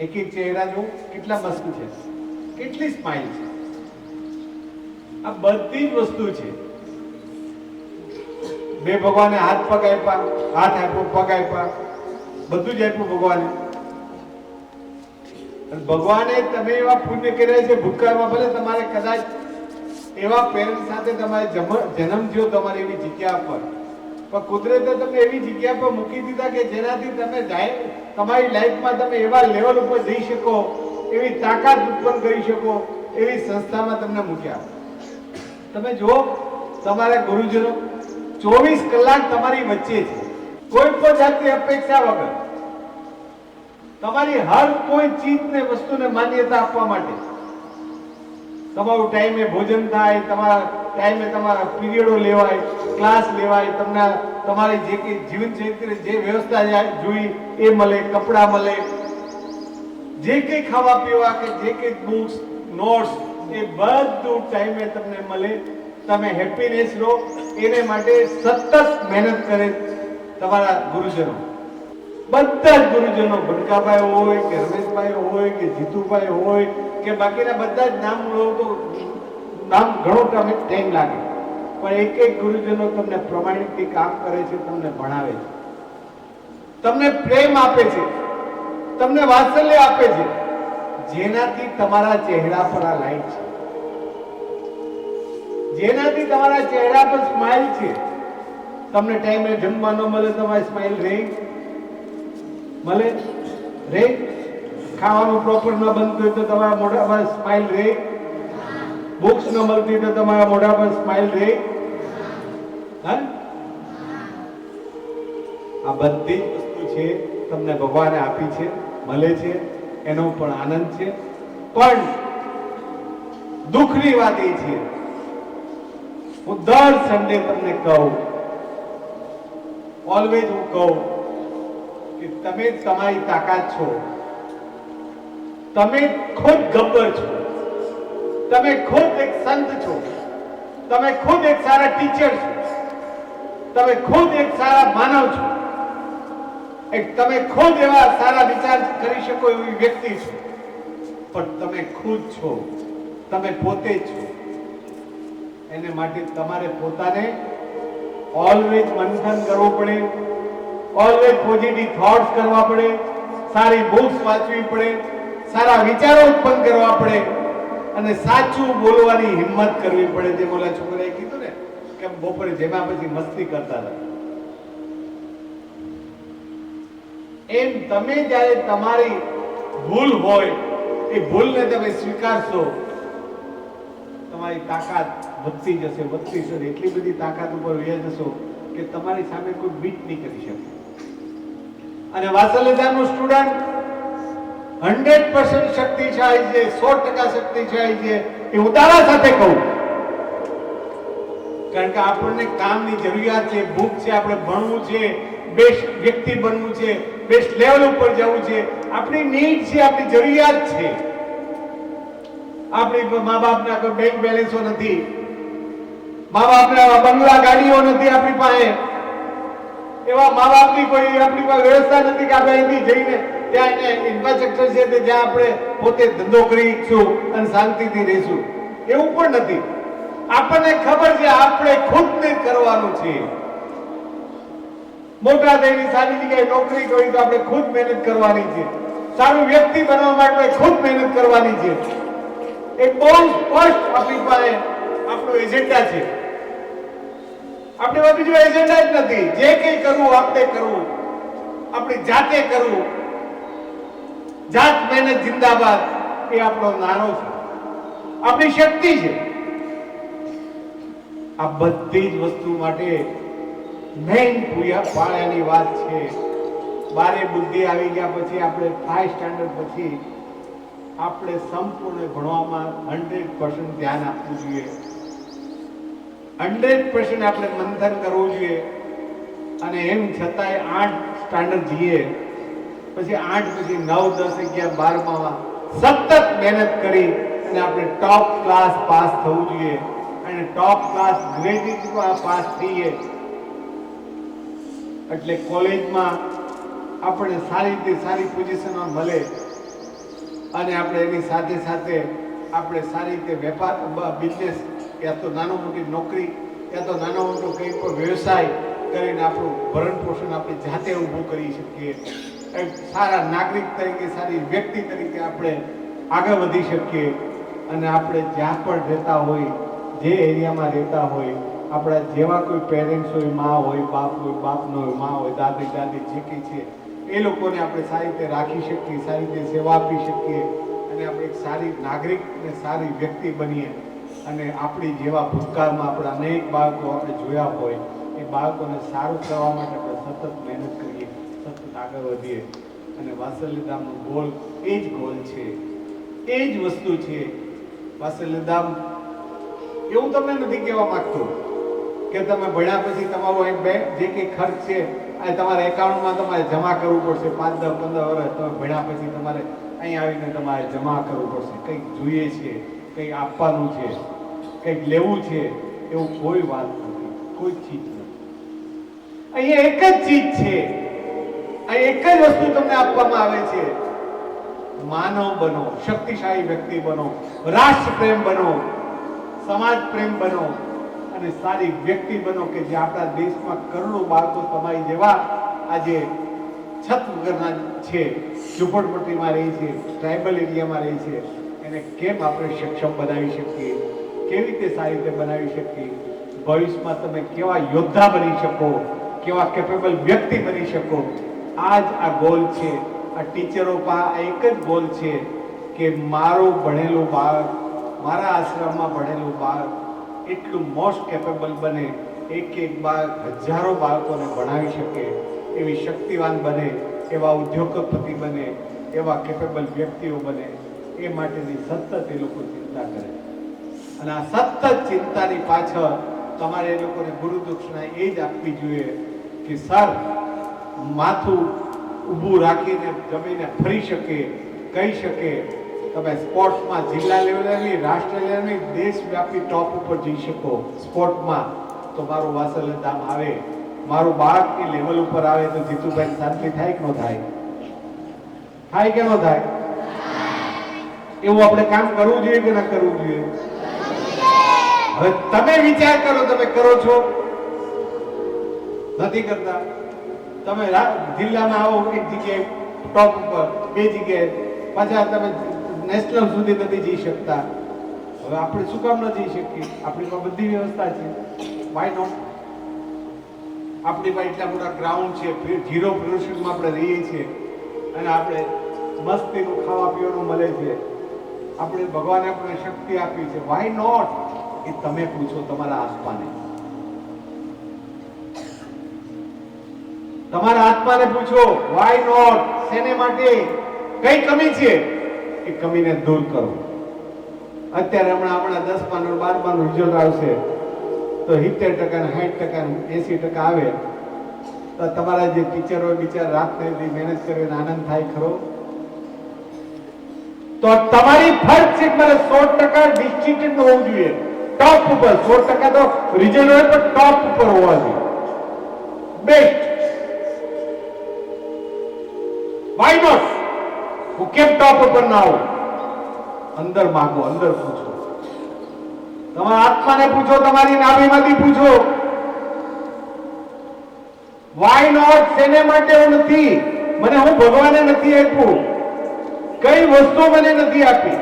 એક એક ચહેરા જો કેટલા મસ્ત છે. કેટલી સ્માઇલ છે. આ બધી જ વસ્તુ છે. બે ભગવાને હાથ પગ આપ્યા હાથ આપ્યો પગ આપ્યા બધું જ આપ્યું ભગવાને. ભગવાને તમે એવા પુણ્ય કર્યા છે, ભૂતકાળમાં ભલે તમારે કદાચ એવા પેરેન્ટ સાથે તમારે જન્મ થયો તમારે એવી જગ્યા પર. પણ કુદરતે તમને એવી જગ્યા પર મૂકી દીધા કે જેનાથી તમે જાય- તમારી લાઈફમાં તમે એવા લેવલ ઉપર જઈ શકો, એવી તાકાત ઉત્પન્ન કરી શકો, એવી સંસ્થામાં તમને મૂક્યા. તમે જુઓ, તમારા ગુરુજનો ચોવીસ કલાક તમારી વચ્ચે છે. કોઈ પણ જાતની અપેક્ષા વગર. તમારી હર કોઈ ચીજને, વસ્તુને માન્યતા આપવા માટે. તમારું ટાઈમે ભોજન થાય, તમારા ટાઈમે તમારા પીરિયડો લેવાય ક્લાસ લેવાય, તમને તમારી જે કંઈ જીવન ચરિત્રે જે વ્યવસ્થા જોઈ, એ મળે, કપડાં મળે. જે કંઈ ખાવા પીવા કે જે કંઈ બુક્સ નોટ્સ એ બધું ટાઈમે તમને મળે. તમે હેપીનેસ રહો, એને માટે સતત મહેનત કરે તમારા ગુરુજનો. બધા જ ગુરુજનો ભટકાભાઈ હોય કે રમેશભાઈ હોય કે જીતુભાઈ હોય કે બાકીના બધા જ નામ લો તો નામ ઘણો તમે ટાઈમ લાગે. પણ એક એક ગુરુજનો તમને પ્રમાણિકથી કામ કરે છે, તમને ભણાવે છે. તમને પ્રેમ આપે છે. તમને વાત્સલ્ય આપે છે. જેનાથી તમારા ચહેરા પર આ લાઈટ છે. જેનાથી તમારા ચહેરા પર સ્માઇલ છે. તમને ટાઈમે જમવા ન મળે, તમારી સ્માઇલ રહે. મળે? રે ખાવાનું પ્રોપર ન બનતું હોય તો તમારા મોઢામાં સ્માઇલ રહે. બુક્સ ન મળતી તો તમારા મોઢા પર સ્માઇલ રહે આ બધી જ વસ્તુ છે, તમને ભગવાને આપી છે, મળે છે, એનો પણ આનંદ છે. પણ દુઃખની વાત એ છે, હું દર સન્ડે તમને કહું ઓલવેઝ હું કહું કે તમે તમારી તાકાત છો. તમે ખુદ ગબ્બર છો. તમે ખુદ એક સંત છો. તમે ખુદ એક સારા ટીચર છો. તમે ખુદ એક સારા માનવ છો. એક તમે ખુદ એવા સારા વિચાર કરી શકો એવી વ્યક્તિ છો. પણ તમે ખુદ છો. તમે પોતે છો. એને માટે તમારે પોતાને ઓલવેઝ મંથન કરવું પડે. ઓલવેઝ પોઝિટિવ થોટ્સ કરવા પડે. સારી બુક્સ વાંચવી પડે. સારા વિચારો ઉત્પન્ન કરવા પડે. અને સાચું બોલવાની હિંમત કરવી પડે જે બોલા છોકરાએ કીધું ને, કે બપોરે જેમાં પછી મસ્તી કરતા હતા. એમ તમે જ્યારે તમારી ભૂલ હોય, એ ભૂલને તમે સ્વીકારશો, તમારી તાકાત વધતી જશે વધતી જશે એટલી બધી તાકાત ઉપર વહી જશો કે તમારી સામે કોઈ બીટ નહીં કરી શકે. અને વાસલજાનું સ્ટુડન્ટ હંડ્રેડ પર્સન્ટ શક્તિશાળી છે સો ટકા શક્તિશાળી છે એ દાવા સાથે કહું. કારણ કે આપણને કામની જરૂરિયાત છે, ભૂખ છે, આપણે ભણવું છે બેસ્ટ વ્યક્તિ બનવું છે બેસ્ટ લેવલ ઉપર જવું છે, આપણી નીડ છે, આપણી જરૂરિયાત છે. આપણી મા બાપના બેંક બેલેન્સો નથી. મા બાપના બંગલા ગાડીઓ નથી આપણી પાસે. એવા મા બાપની કોઈ આપણી પાસે વ્યવસ્થા નથી કે આપણે અહીંથી જઈને ત્યાં ઇન્ફ્રાસ્ટ્રક્ચર છે તે જ્યાં આપણે પોતે ધંધો કરીશું અને શાંતિથી રહીશું. એવું પણ નથી. આપણને ખબર છે, આપણે ખુદને કરવાનું છે. મોટા થઈને સારી જગ્યાએ નોકરી કરી તો આપણે ખુદ મહેનત કરવાની છે. સારું વ્યક્તિ બનવા માટે ખુદ મહેનત કરવાની છે. એ બહુ સ્પષ્ટ આપણી પાસે આપણો એજન્ડા છે. આપણે બીજો એજન્ડા જ નથી. જે કંઈ કરવું આપણે કરવું. આપણી જાતે કરવું. જાત મહેનત જિંદાબાદ એ આપણો નારો છે. આપણી શક્તિ છે. આ બધી જ વસ્તુ માટે મેઇન પૂયા પાયાની વાત છે. બારે બુદ્ધિ આવી ગયા પછી આપણે ફાઈવ સ્ટાન્ડર્ડ પછી આપણે સંપૂર્ણ ભણવામાં હંડ્રેડ પર્સન્ટ ધ્યાન આપવું જોઈએ. હંડ્રેડ પર્સન્ટ આપણે મંથન કરવું જોઈએ. અને એમ છતાંય આઠ સ્ટાન્ડર્ડ જઈએ પછી આઠ, પછી નવ, દસ, અગિયાર બારમાં સતત મહેનત કરી અને આપણે ટોપ ક્લાસ પાસ થવું જોઈએ. અને ટોપ ક્લાસ ગ્રેજ્યુએટમાં પાસ થઈએ. એટલે કોલેજમાં આપણે સારી રીતે સારી પોઝિશનમાં મળે અને આપણે એની સાથે સાથે આપણે સારી રીતે વેપાર બિઝનેસ યા તો નાનો મોટી નોકરી યા તો નાનો મોટો કંઈ પણ વ્યવસાય કરીને આપણું ભરણ પોષણ આપણે જાતે ઊભું કરી શકીએ. એક સારા નાગરિક તરીકે, સારી વ્યક્તિ તરીકે આપણે આગળ વધી શકીએ અને આપણે જ્યાં પણ રહેતા હોય, જે એરિયામાં રહેતા હોય, આપણા જેવા કોઈ પેરેન્ટ્સ હોય, મા હોય, બાપ હોય, બાપનો હોય, મા હોય, દાદી દાદી, જે કંઈ છે, એ લોકોને આપણે સારી રીતે રાખી શકીએ, સારી રીતે સેવા આપી શકીએ અને આપણે એક સારી નાગરિક અને સારી વ્યક્તિ બનીએ અને આપણી જેવા ભૂતકાળમાં આપણા અનેક બાળકો આપણે જોયા હોય, એ બાળકોને સારું કરવા માટે આપણે સતત મહેનત કરીએ. આગળ વધીએ. અને વાત્સલ્યધામનો ગોલ એ જ ગોલ છે. એ જ વસ્તુ છે. વાત્સલ્યધામ એવું તમને નથી કહેવા માંગતો કે તમે ભણ્યા પછી તમારું એક બે, જે કંઈ ખર્ચ છે, આ તમારા એકાઉન્ટમાં તમારે જમા કરવું પડશે. પાંચ, દસ, પંદર વર્ષ તમે ભણ્યા પછી તમારે અહીં આવીને તમારે જમા કરવું પડશે. કંઈક જોઈએ છે, કંઈક આપવાનું છે, કંઈક લેવું છે, એવું કોઈ વાત નથી. કોઈ ચીજ નથી. અહીંયા એક જ ચીજ છે. અહીં એક જ વસ્તુ તમને આપવામાં આવે છે. માનવ બનો, શક્તિશાળી વ્યક્તિ બનો, રાષ્ટ્ર પ્રેમ બનો, સમાજ પ્રેમ બનો અને સારી વ્યક્તિ બનો કે જે આપણા દેશમાં કરોડો બાળકો તમારી જેવા આજે છત વગરના છે, ઝુંપડપટ્ટીમાં રહી છે, ટ્રાઇબલ એરિયામાં રહી છે. એને કેમ આપણે સક્ષમ બનાવી શકીએ? કેવી રીતે સારી રીતે બનાવી શકીએ? ભવિષ્યમાં તમે કેવા યોદ્ધા બની શકો? કેવા કેપેબલ વ્યક્તિ બની શકો? આ જ આ ગોલ છે. આ ટીચરો પા એક જ ગોલ છે કે મારું ભણેલું બાળક મારા આશ્રમમાં ભણેલું બાળક એટલું મોસ્ટ કેપેબલ બને. એક એક બાળક હજારો બાળકોને ભણાવી શકે, એવી શક્તિવાન બને, એવા ઉદ્યોગપતિ બને, એવા કેપેબલ વ્યક્તિઓ બને. એ માટેની સતત એ લોકો ચિંતા કરે અને આ સતત ચિંતાની પાછળ તમારે એ લોકોને ગુરુ દક્ષિણા એ જ આપવી જોઈએ કે, સર માથું ઊભું રાખીને જમીને ફરી શકે, કહી શકે. તમે સ્પોર્ટ્સમાં જિલ્લા લેવલની રાષ્ટ્ર લેવલની, દેશવ્યાપી ટોપ ઉપર જઈ શકો સ્પોર્ટમાં. તો મારું વાસલ ધામ આવે. મારું બાળક એ લેવલ ઉપર આવે તો જીતુભાઈ શાંતિ થાય કે ન થાય? થાય કે ન થાય? એવું આપણે કામ કરવું જોઈએ કે ના કરવું જોઈએ? હવે તમે વિચાર કરો, તમે કરો છો? નથી કરતા? તમે જિલ્લામાં આવો એક જગ્યાએ, ટોપ ઉપર, બે જગ્યાએ, પાછા તમે નેશનલ સુધી નથી જઈ શકતા. હવે આપણે શું કામ ન શકીએ? આપણી પાસે બધી વ્યવસ્થા છે. વાય નોટ આપણી પાસે એટલા મોટા ગ્રાઉન્ડ છે ઝીરો પોલ્યુશનમાં આપણે રહીએ છીએ. અને આપણે મસ્તીનું ખાવા પીવાનું મળે છે. આપણે ભગવાને આપણને શક્તિ આપી છે. વાય નોટ એ તમે પૂછો તમારા આત્માને તમારા આત્માને પૂછો વાય નોટ સેને માટે? કઈ કમી છે? એ કમીને દૂર કરો. અત્યારે હમણાં હમણાં દસ પાનું બાર પાનું રિઝલ્ટ આવશે. તો સિત્તેર ટકા સાઠ ટકા એસી ટકા આવે. તો તમારા જે ટીચરો બિચાર રાત ને મહેનત કરીને આનંદ થાય ખરો? તો તમારી ફર્જ છે મારે સો ટકા ડિસ્ટ્રિક્ટ હોવું જોઈએ. ટોપ ઉપર, સો ટકા તો રિઝલ્ટ હોય પણ ટોપ ઉપર હોવા જોઈએ. બેસ્ટ વાય નોટ હું કેમ ટોપ ઉપર ના આવું અંદર માંગો અંદર પૂછો તમારા આત્માને પૂછો તમારી નાભીમાંથી પૂછો વાય નોટ સેને માટે હું નથી મને હું ભગવાને નથી આપ્યું કઈ વસ્તુ મને નથી આપી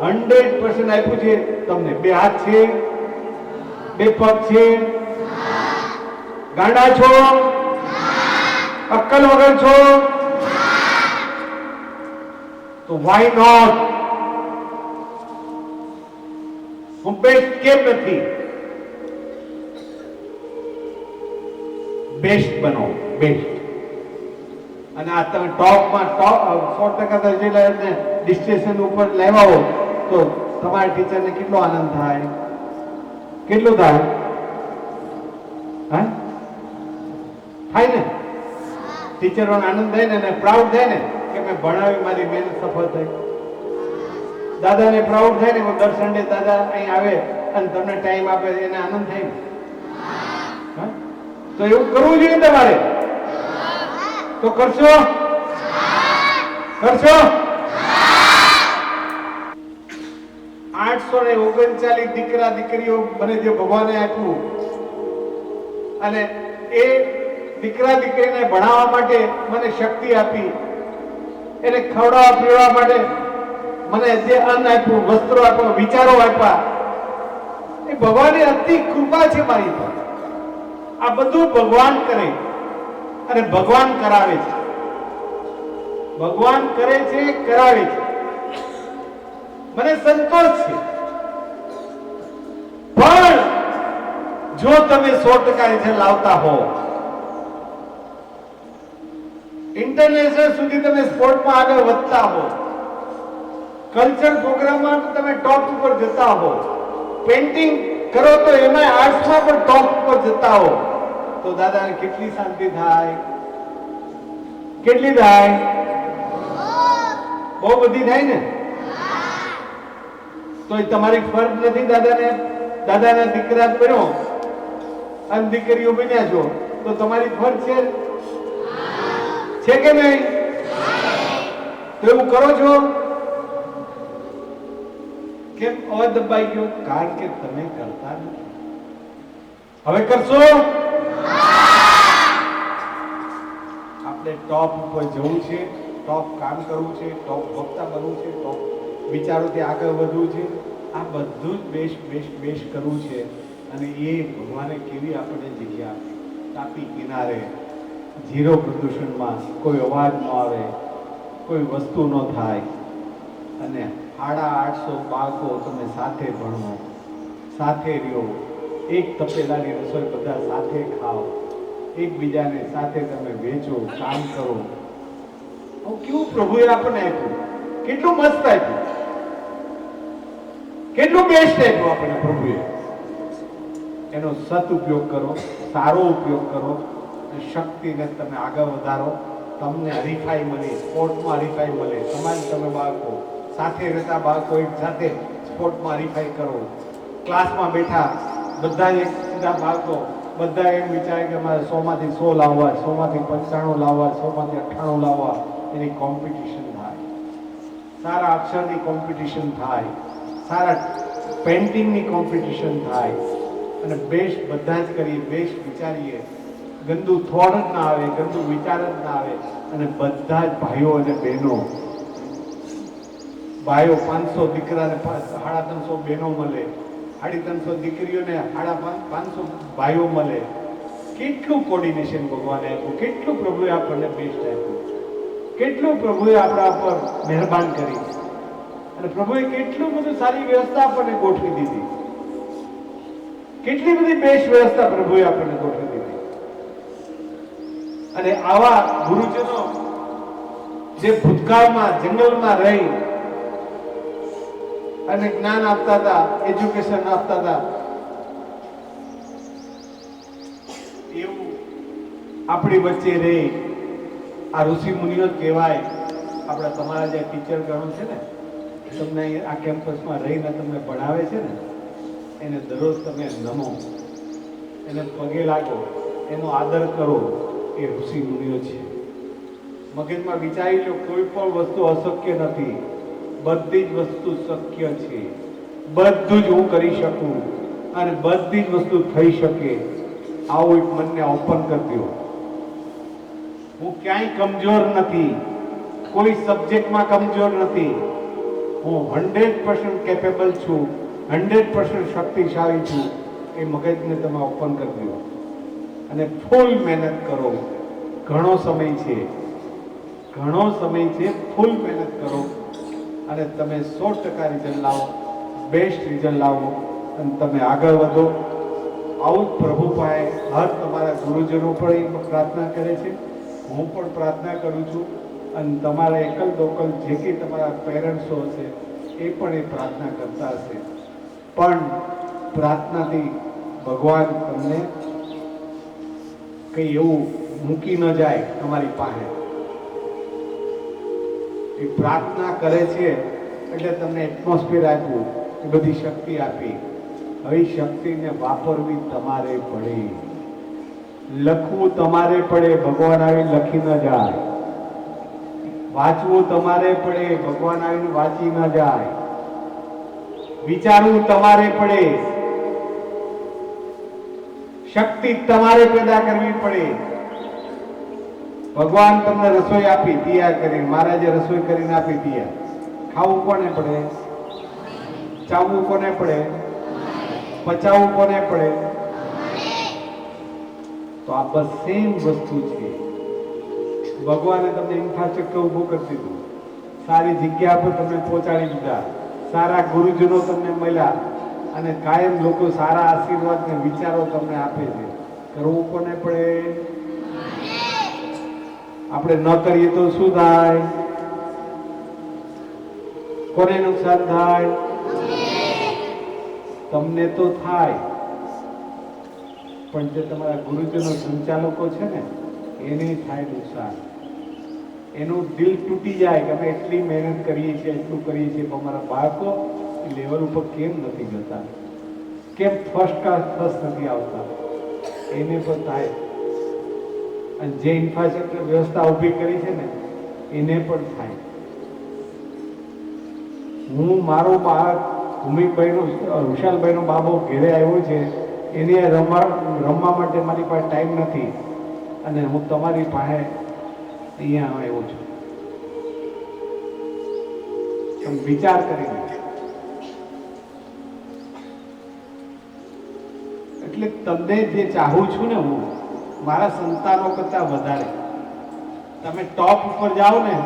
હંડ્રેડ પર્સન્ટ આપ્યું છે તમને બે હાથ છે બે પગ છે ગાંડા છો અક્કલ વગર છો તો વાય નોટ હું કેમ નથી? બેસ્ટ બનો બેસ્ટ અને આ તમે ટોપમાં ટોપ સો ટકા દરજે લઈને ડિસ્ટેશન ઉપર લેવા હો તો તમારા ટીચરને કેટલો આનંદ થાય? કેટલો થાય? હા? થાય ને? ટીચરોને આનંદ થાય ને અને પ્રાઉડ થાય ને? કે મેં ભણાવી, મારી મહેનત સફળ થઈ. દાદાને પ્રાઉડ થાય ને દર સન્ડે દાદા અહીં આવે અને તમને ટાઈમ આપે, એને આનંદ થાય તો એવું કરવું જોઈએ તમારે? તો કરશો? કરશો? આઠસો ને ઓગણચાલીસ દીકરા, દીકરીઓ મને જે ભગવાને આપ્યું. અને એ દીકરા, દીકરીને ભણાવવા માટે મને શક્તિ આપી. એને ખવડાવવા પીવા માટે મને જે અન્ન આપ્યું, વસ્ત્રો આપ્યો, વિચારો આપ્યા, એ ભગવાનની અતિ કૃપા છે મારી પર. આ બધું ભગવાન કરે અને ભગવાન કરાવે છે. ભગવાન કરે છે, કરાવે છે. મને સંતોષ છે. પણ જો તમે સો ટકા લાવતા હો ઇન્ટરનેશનલ સુધી તમે સ્પોર્ટમાં આગળ વધતા હો. કલ્ચર પ્રોગ્રામમાં તમે ટોપ ઉપર જતા હો. પેઇન્ટિંગ કરો તો એમાં આર્ટ્સમાં પણ ટોપ ઉપર જતા હો. તો દાદાને કેટલી શાંતિ થાય? કેટલી થાય? બહુ બધી થાય ને? તો એ તમારી ફરજ નથી દાદાને. દાદાના દીકરા બન્યો. અને દીકરીઓ બન્યા છો તો તમારી ફરજ છે છે કે નહીં? તો એવું કરો છો? કેમ અદબાઈ ગયો? કારણ કે તમે કરતા નથી. હવે કરશો? આપણે ટોપ ઉપર જવું છે, ટોપ કામ કરવું છે, ટોપ વક્તા બનવું છે, ટોપ વિચારોથી આગળ વધવું છે. આ બધું જ બેશ બેશ બેશ કરવું છે. અને એ ભગવાને કેવી આપણને જગ્યા આપી. તાપી કિનારે. ઝીરો પ્રદૂષણમાં કોઈ અવાજ ન આવે, કોઈ વસ્તુ ન થાય. અને સાડા આઠસો બાળકો તમે સાથે ભણો, સાથે રહ્યો. એક તપેલાની રસોઈ બધા સાથે ખાઓ. એકબીજાને સાથે તમે વેચો, કામ કરો. કેવું પ્રભુએ આપણને આપ્યું? કેટલું મસ્ત આપ્યું? કેટલું બેસ્ટ આપ્યું આપણને પ્રભુએ? એનો સદઉપયોગ કરો, સારો ઉપયોગ કરો. અને શક્તિને તમે આગળ વધારો. તમને હરીફાઈ મળે, સ્પોર્ટમાં હરીફાઈ મળે. તમારે તમે બાળકો, સાથે રહેતા બાળકો એક સાથે સ્પોર્ટમાં હરીફાઈ કરો. ક્લાસમાં બેઠા બધા એક સીધા બાળકો, બધા એમ વિચારે કે મારે સોમાંથી સો લાવવા, સોમાંથી પંચાણું લાવવા, સોમાંથી અઠ્ઠાણું લાવવા. એની કોમ્પિટિશન થાય. સારા અક્ષરની કોમ્પિટિશન થાય. સારા પેઇન્ટિંગની કોમ્પિટિશન થાય. અને બેસ્ટ બધા જ કરીએ બેસ્ટ વિચારીએ. ગંદુ થોડ જ ના આવે, ગંદુ વિચાર જ ના આવે. અને બધા જ ભાઈઓ અને બહેનો, ભાઈઓ પાંચસો દીકરાને સાડા ત્રણસો બહેનો મળે. સાડી ત્રણસો દીકરીઓને સાડા પાંચસો ભાઈઓ મળે. કેટલું કોર્ડિનેશન ભગવાને આપ્યું? કેટલું પ્રભુએ આપણને બેસ્ટ આપ્યું? કેટલું પ્રભુએ આપણા પર મહેરબાન કરી? અને પ્રભુએ કેટલું બધું સારી વ્યવસ્થા આપણને ગોઠવી દીધી? કેટલી બધી બેસ્ટ વ્યવસ્થા પ્રભુએ આપણને ગોઠવી અને આવા ગુરુજનો જે ભૂતકાળમાં, જંગલમાં રહી અને જ્ઞાન આપતા હતા એજ્યુકેશન આપતા હતા, એવું આપણી વચ્ચે રહી. આ ઋષિ મુનિઓ કહેવાય, આપણા તમારા જે ટીચર ગણો છે ને, તમને આ કેમ્પસમાં રહીને તમને ભણાવે છે ને, એને દરરોજ તમે નમો. એને પગે લાગો, એનો આદર કરો. એ ઋષિ મુનિઓ છે. મગજમાં વિચારી લો કોઈ પણ વસ્તુ અશક્ય નથી. બધી જ વસ્તુ શક્ય છે. બધું જ હું કરી શકું અને બધી જ વસ્તુ થઈ શકે. આવું એક મનને ઓપન કરી હું ક્યાંય કમજોર નથી. કોઈ સબ્જેક્ટમાં કમજોર નથી. હું હંડ્રેડ પર્સન્ટ કેપેબલ છું. હંડ્રેડ પર્સન્ટ શક્તિશાળી છું. એ મગજને તમે ઓપન કરી દો. અને ફૂલ મહેનત કરો. ઘણો સમય છે. ઘણો સમય છે, ફૂલ મહેનત કરો. અને તમે સો ટકા રિઝલ્ટ લાવો બેસ્ટ રિઝલ્ટ લાવો, અને તમે આગળ વધો. આવું જ પ્રભુ પાસે હર તમારા ગુરુજનો પણ પ્રાર્થના કરે છે. હું પણ પ્રાર્થના કરું છું. અને તમારા એકલ દોકલ જે કંઈ તમારા પેરેન્ટ્સો હશે, એ પણ એ પ્રાર્થના કરતા હશે. પણ પ્રાર્થનાથી ભગવાન તમને કંઈ એવું મૂકી ન જાય તમારી પાસે. એ પ્રાર્થના કરે છે એટલે તમને એટમોસ્ફિયર આપ્યું, એ બધી શક્તિ આપી. હવે શક્તિને વાપરવી તમારે પડે. લખવું તમારે પડે, ભગવાન આવી લખી ન જાય. વાંચવું તમારે પડે, ભગવાન આવીને વાંચી ન જાય. વિચારવું તમારે પડે. શક્તિ તમારે પેદા કરવી પડે. ભગવાન તમને રસોઈ આપી, તૈયાર કરીને, મહારાજે રસોઈ કરીને આપી તૈયાર. ખાવું કોને પડે? ચાવવું કોને પડે? પચાવવું કોને પડે? તો આ બસ સેમ વસ્તુ છે. ભગવાને તમને ઇન્ફ્રાસ્ટ્રક્ચર ઊભું કરી દીધું. સારી જગ્યા પર તમને પહોંચાડી દીધા. સારા ગુરુજનો તમને મળ્યા. અને કાયમ લોકો સારા આશીર્વાદ ને વિચારો તમને આપે છે. કરવું કોને પડે? આપણે ન કરીએ તો શું થાય? કોને નુકસાન થાય? તમને તો થાય. પણ જે તમારા ગુરુજનો સંચાલકો છે ને, એને થાય નુકસાન. એનું દિલ તૂટી જાય કે અમે એટલી મહેનત કરીએ છીએ, એટલું કરીએ છીએ અમારા બાળકો લેવલ ઉપર કેમ નથી જતા? કેમ ફર્સ્ટ ક્લાસ ફર્સ્ટ નથી આવતા? એને પણ થાય. અને જે ઇન્ફ્રાસ્ટ્રક્ચર વ્યવસ્થા ઊભી કરી છે ને, એને પણ થાય. હું મારો બાળક ભૂમિકભાઈનો વિશાલભાઈનો બાબો ઘેરે આવ્યો છે, એને રમવા રમવા માટે મારી પાસે ટાઈમ નથી. અને હું તમારી પાસે અહીંયા આવ્યો છું. વિચાર કરીને. તમને જે ચાહું છું ને હું, મારા સંતાનો કરતા વધારે. તમે ટોપ ઉપર જાઓ ને,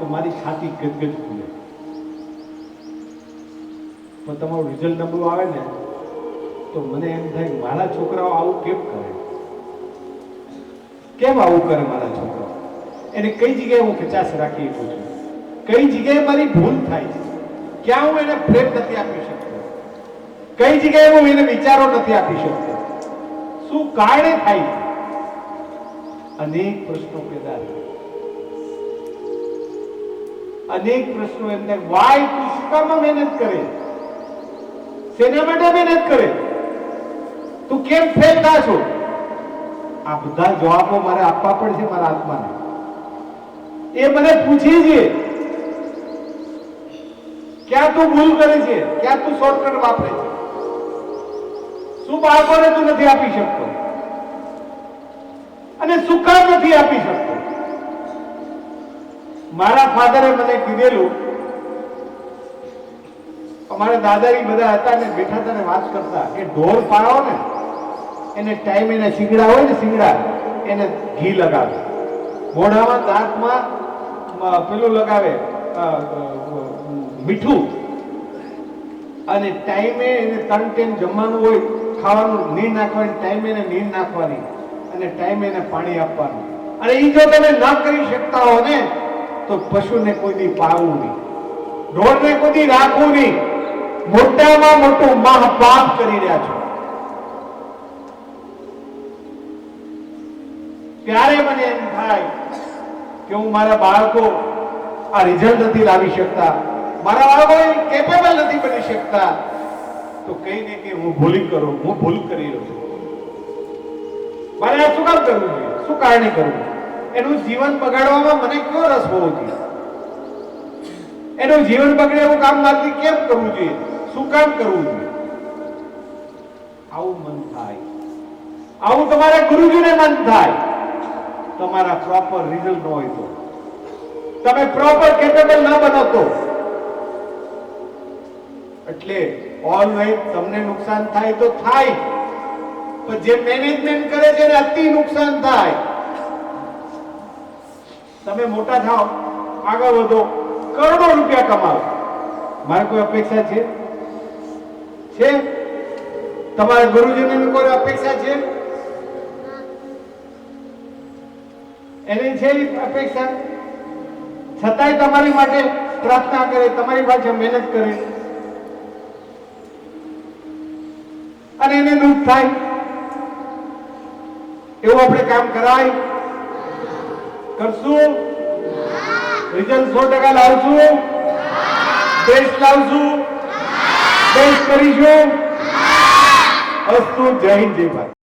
તો મારી છાતી ગદગદ ખુલે પણ તમારું રિઝલ્ટ નબળું આવે ને, તો મને એમ થાય, મારા છોકરાઓ આવું કેમ કરે? કેમ આવું કરે મારા છોકરાઓ? એને કઈ જગ્યાએ હું કચાશ રાખી શકું છું? કઈ જગ્યાએ મારી ભૂલ થાય છે? ક્યાં હું એને પ્રેમ નથી આપી શકતો? કઈ જગ્યાએ હું એને વિચારો નથી આપી શકતો? શું કારણે થાય? અનેક પ્રશ્નો પેદા અનેક પ્રશ્નો એમને વાય તું મહેનત કરે. શેના માટે મહેનત કરે. તું કેમ ફેલ ના છો? આ બધા જવાબો મારે આપવા પડશે મારા આત્માને. એ મને પૂછી છે, ક્યાં તું ભૂલ કરે છે? ક્યાં તું શોર્ટકટ વાપરે છે? શું બાળકોને તું નથી આપી શકતો. અને શું નથી આપી શકતો. મારા ફાધરે મને કીધેલું, અમારા દાદાજી બધા હતા ને, બેઠા હતા ને, વાત કરતા. કે ઢોર પાડો ને, એને ટાઈમ એને શીંગડા હોય ને શીંગડા, એને ઘી લગાવે મોઢામાં દાંતમાં પેલું લગાવે મીઠું. અને ટાઈમે એને ત્રણ ટાઈમ જમવાનું હોય ખાવાનું નીર નાખવાની ટાઈમે એને નીર નાખવાની અને ટાઈમે એને પાણી આપવાનું. અને એ જો તમે ન કરી શકતા હો ને, તો પશુને કોઈ દી પાવું નહીં. ઢોરને કોઈ દી રાખવું નહીં. મોટામાં મોટું મહાપાપ કરી રહ્યા છો. ત્યારે મને એમ થાય કે હું મારા બાળકો આ રિઝલ્ટ નથી લાવી શકતા. મારા બાળકો કેપેબલ નથી બની શકતા. તો કઈ ને કઈ હું ભૂલી કરું, હું ભૂલ કરી રહ્યો છું. મારે આ શું કામ કરવું જોઈએ? શું કારણે કરવું એનું જીવન બગાડવામાં મને કયો રસ હોવો જોઈએ? એનું જીવન બગડે એવું કામ મારથી કેમ કરવું જોઈએ? શું કામ કરવું જોઈએ? આવું મન થાય. આવું તમારા ગુરુજીને મન થાય. તમારા પ્રોપર રિઝલ્ટ ન હોય તો. તમે પ્રોપર કેપેબલ ન બનો તો. એટલે ઓલ રાઈટ તમને નુકસાન થાય તો થાય. પણ જે મેનેજમેન્ટ કરે છે એને અતિ નુકસાન થાય. તમે મોટા થાઓ, આગળ વધો, કરોડો રૂપિયા કમાવો. મારે કોઈ અપેક્ષા છે? છે? તમારા ગુરુજીને કોઈ અપેક્ષા છે? એની છે અપેક્ષા? છતાંય તમારી માટે પ્રાર્થના કરે, તમારી પાસે મહેનત કરે. અને એને દુઃખ થાય. એવું આપણે કામ કરાય? કરશું? રિઝલ્ટ સો ટકા લાવશું? બેસ્ટ લાવશું? બેસ્ટ કરીશું? અસ્તુ જય હિન્દ, જય ભારત.